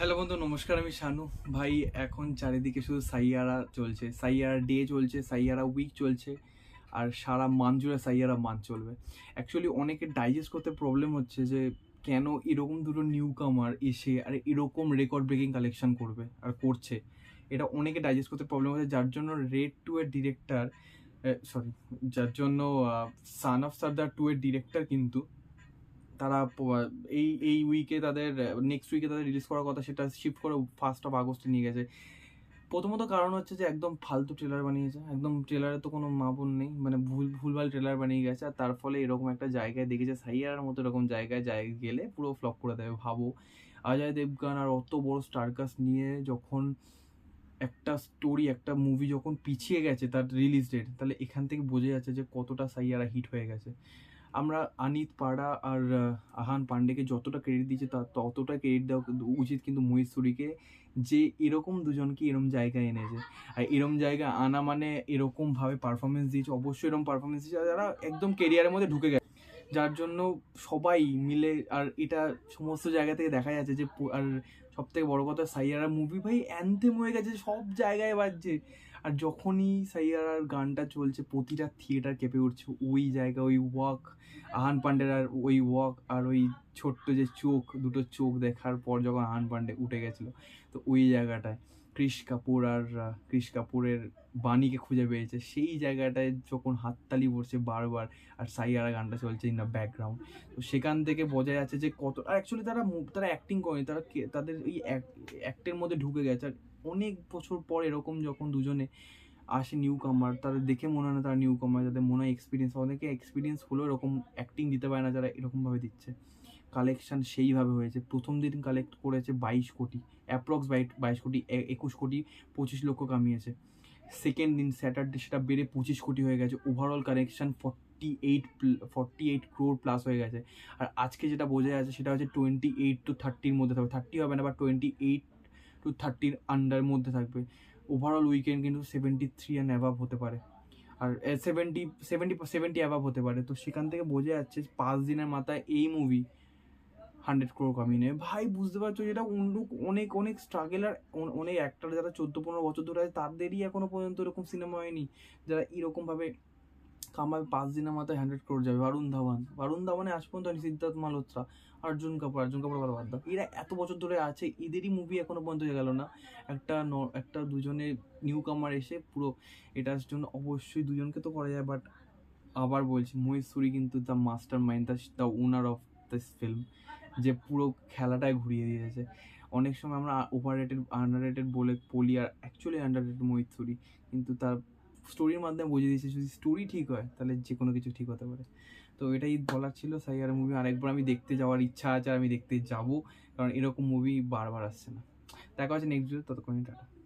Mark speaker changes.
Speaker 1: Hello বন্ধু, নমস্কার, আমি শানু। ভাই, এখন চারিদিকে শুধু সাইয়ারা চলছে। সাইয়ারা ডে চলছে, সাইয়ারা উইক চলছে, আর সারা মান জুড়ে সাইয়ারা মান চলবে। অ্যাকচুয়ালি অনেকে ডাইজেস্ট করতে প্রবলেম হচ্ছে যে, কেন এরকম দুটো নিউ কামার এসে আর এরকম রেকর্ড ব্রেকিং কালেকশন করবে আর করছে? এটা অনেকে ডাইজেস্ট করতে প্রবলেম হচ্ছে। যার জন্য রেড টু এর ডিরেক্টর সরি যার জন্য সান অফ সারদার টু এর ডিরেক্টর কিন্তু তারা এই এই উইকে তাদের নেক্সট উইকে তাদের রিলিজ করার কথা সেটা শিফট করে ফার্স্ট অফ আগস্টে নিয়ে গেছে। প্রথমত কারণ হচ্ছে যে একদম ফালতু ট্রেলার বানিয়েছে। একদম ট্রেলারে তো কোনো মাপন নেই। মানে ভুল, ভুলভাল ট্রেলার বানিয়ে গেছে আর তার ফলে এরকম একটা জায়গায় দেখেছে সাইয়ার মতো এরকম জায়গায় জায়গায় গেলে পুরো ফ্লপ করে দেবে, ভাবো। অজয় দেবগান আর অত বড় স্টারকাস্ট নিয়ে যখন একটা স্টোরি একটা মুভি যখন পিছিয়ে গেছে তার রিলিজ ডেট তাহলে এখান থেকে বোঝা যাচ্ছে যে কতটা সাইয়ারা হিট হয়ে গেছে। আমরা আনিত পাড়া আর আহান পান্ডেকে যতটা ক্রেডিট দিয়েছে তার ততটা ক্রেডিট দেওয়া উচিত কিন্তু মহিষ সুরিকে যে এরকম দুজনকে এরকম জায়গায় এনেছে। আর এরকম জায়গা আনা মানে এরকমভাবে পারফরমেন্স দিয়েছে, অবশ্যই এরকম পারফরমেন্স দিয়েছে যারা একদম কেরিয়ারের মধ্যে ঢুকে গেছে। যার জন্য সবাই মিলে আর এটা সমস্ত জায়গা থেকে দেখা যাচ্ছে যে, আর সব থেকে বড় কথা সাইয়ারা মুভি ভাই অ্যান্থেম হয়ে গেছে, সব জায়গায় বাজছে। আর যখনই সাইয়ারার গানটা চলছে, প্রতিটা থিয়েটার কেঁপে উঠছে। ওই জায়গা, ওই ওয়াক আহান পান্ডের আর ওই ওয়াক আর ওই ছোট্ট যে চোখ, দুটো চোখ দেখার পর যখন আহান পান্ডে উঠে গেছিল, তো ওই জায়গাটায় ক্রিশ কাপুর আর ক্রিশ কাপুরের বাণীকে খুঁজে পেয়েছে। সেই জায়গাটায় যখন হাততালি পড়ছে বারবার আর সাইয়ারা গানটা চলছে ইন দ্য ব্যাকগ্রাউন্ড তো সেখান থেকে বোঝা যাচ্ছে যে কত অ্যাকচুয়ালি তারা তারা অ্যাক্টিং করেনি, তারা তাদের ওই অ্যাক্টের মধ্যে ঢুকে গেছে। আর অনেক বছর পর এরকম যখন দুজনে আসে নিউ কামার তাদের দেখে মনে হয় না তারা নিউ কামার যাদের মনে হয় এক্সপিরিয়েন্স অনেকে এক্সপিরিয়েন্স হলেও এরকম অ্যাক্টিং দিতে পারে না যারা এরকমভাবে দিচ্ছে। কালেকশান সেইভাবে হয়েছে। প্রথম দিন কালেক্ট করেছে বাইশ কোটি অ্যাপ্রক্স বাইশ কোটি একুশ কোটি, পঁচিশ লক্ষ কামিয়েছে। সেকেন্ড দিন স্যাটারডে সেটা বেড়ে পঁচিশ কোটি হয়ে গেছে। Overall collection forty eight forty eight crore plus হয়ে গেছে। আর আজকে যেটা বোঝা যাচ্ছে সেটা হচ্ছে টোয়েন্টি এইট টু থার্টির মধ্যে থাকবে। থার্টি হবে না বা টোয়েন্টি এইট টু থার্টির আন্ডার মধ্যে থাকবে। ওভারঅল উইকেন্ড কিন্তু সেভেন্টি থ্রি অ্যান্ড অ্যাভাব হতে পারে। আর সেভেন্টি সেভেন্টি সেভেন্টি অ্যাভাব হতে পারে। তো সেখান থেকে বোঝা যাচ্ছে পাঁচ দিনের মাথায় এই মুভি হান্ড্রেড ক্রোর কামিয়ে নেবে ভাই, বুঝতে পারছ যেটা অন্য অনেক অনেক স্ট্রাগল আর অনেক অ্যাক্টার যারা চোদ্দ, পনেরো বছর ধরে আছে, তাদেরই এখনও পর্যন্ত এরকম সিনেমা হয়নি। যারা এরকমভাবে কামাবে পাঁচ দিনের মাথায় হান্ড্রেড ক্রোর যাবে। বারুণ ধাওয়ান বারুণ ধাওয়ানে আজ পর্যন্ত সিদ্ধার্থ মালহোত্রা। অর্জুন কাপুর অর্জুন কাপুর বাদ দাও। এরা এত বছর ধরে আছে, এদেরই মুভি এখনও পর্যন্ত হয়ে গেল না। একটা একটা দুজনে নিউ কামার এসে পুরো এটার জন্য অবশ্যই দুজনকে তো করা যায় বাট আবার বলছি মহেশ সুরি কিন্তু the mastermind the the owner of this film যে পুরো খেলাটাই ঘুরিয়ে দিয়েছে। অনেক সময় আমরা ওভার রেটেড আন্ডার রেটেড বলে বলি, আর actually under rated Mohit Suri কিন্তু তার স্টোরির মাধ্যমে বুঝিয়ে দিয়েছে, যদি স্টোরি ঠিক হয়, তাহলে যে কোনো কিছু ঠিক হতে পারে। তো এটাই বলার ছিল সাইয়ার মুভি আরেকবার আমি দেখতে যাওয়ার ইচ্ছা আছে, আর আমি দেখতে যাব, কারণ এরকম মুভি বারবার আসছে না। দেখা হচ্ছে নেক্সট ভিডিও ততক্ষণই টাটা।